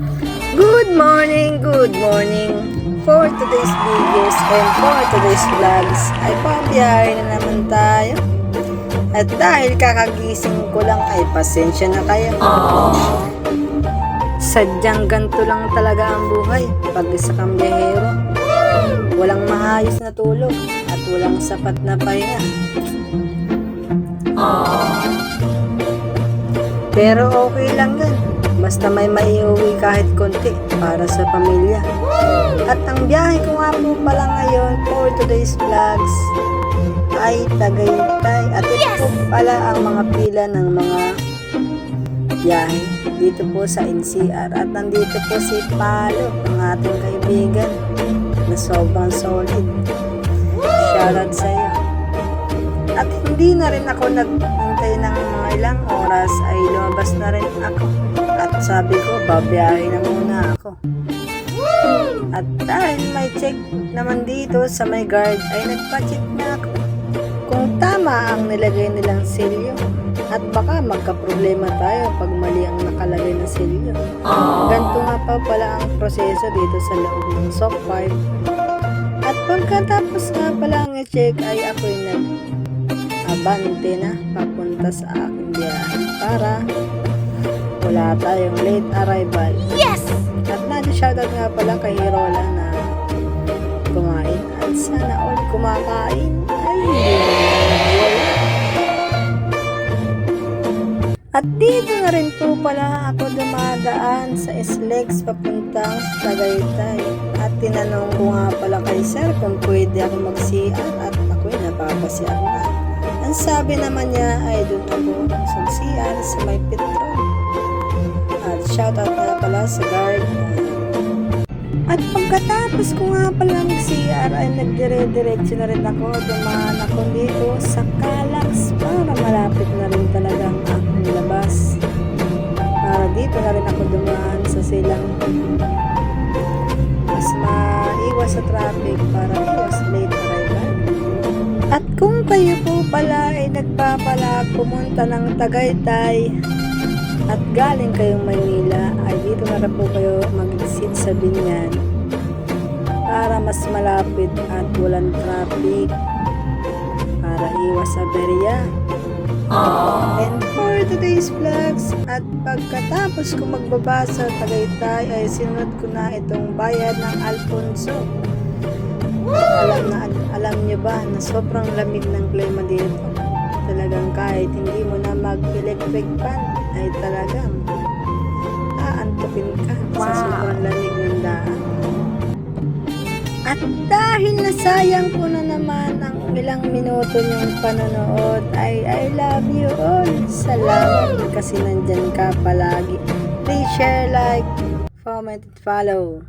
Good morning, good morning. For today's videos and for today's vlogs ay pabiyahe na naman tayo. At dahil kakagising ko lang ay pasensya na kayo. Sadyang ganito lang talaga ang buhay pag isa kang biyahero. Walang maayos na tulog at walang sapat na pahinga. Pero okay lang yan. Basta may maiuwi kahit konti para sa pamilya. At ang biyahe ko nga po pala ngayon for today's vlogs ay Tagaytay. At ito po pala ang mga pila ng mga biyahe dito po sa NCR. At nandito po si Palo, ang ating kaibigan na sobrang solid. Shoutout sa iyo. At hindi na rin ako naghintay ng ilang oras ay lumabas na rin ako. At sabi ko, babiyahe na muna ako. At dahil may check naman dito sa may guard ay nagpa-check na ako kung tama ang nilagay nilang selyo. At baka magka-problema tayo pag mali ang nakalagay na selyo. Ganito nga pa pala ang proseso dito sa loob ng soft pipe. At pagkatapos nga pala ang i-check ay ako'y nag abante na papunta sa aking biyahe para wala tayong late arrival. Yes! At na-shoutout nga pala kay Rola na kumain at sana all kumakain ay. At dito na rin po pala ako dumadaan sa SLEX papuntang sa Tagaytay. At tinanong ko nga pala kay sir kung pwede ako mag-CR at ako'y napapasiar na. Ang sabi naman niya ay doon ako sa CR sa may Petron. At shoutout nga pala sa guard. At pagkatapos ko nga pala ng CR ay nagdire-diretso na rin ako. Dumaan ako dito sa Calax para malapit na rin talaga ang aking labas. Para dito na rin ako dumaan sa silang mas maiwas sa traffic para kayo po pala ay nagpapala pumunta ng Tagaytay at galing kayong Maynila ay dito na po kayo mag-exit sa Binyan para mas malapit at walang traffic para iwas sa berya. And for today's vlogs at pagkatapos ko magbaba sa Tagaytay ay sinunod ko na itong bayad ng Alfonso. Alam na alam niyo ba na sobrang lamig ng klima dito. Talagang kahit hindi mo na mag-electric fan ay talagang aantukin ka sa sobrang lamig ng daan. At dahil nasayang ko na naman ang ilang minuto niyong panonood ay I love you all. Salamat kasi nandyan ka palagi. Please share, like, comment, and follow.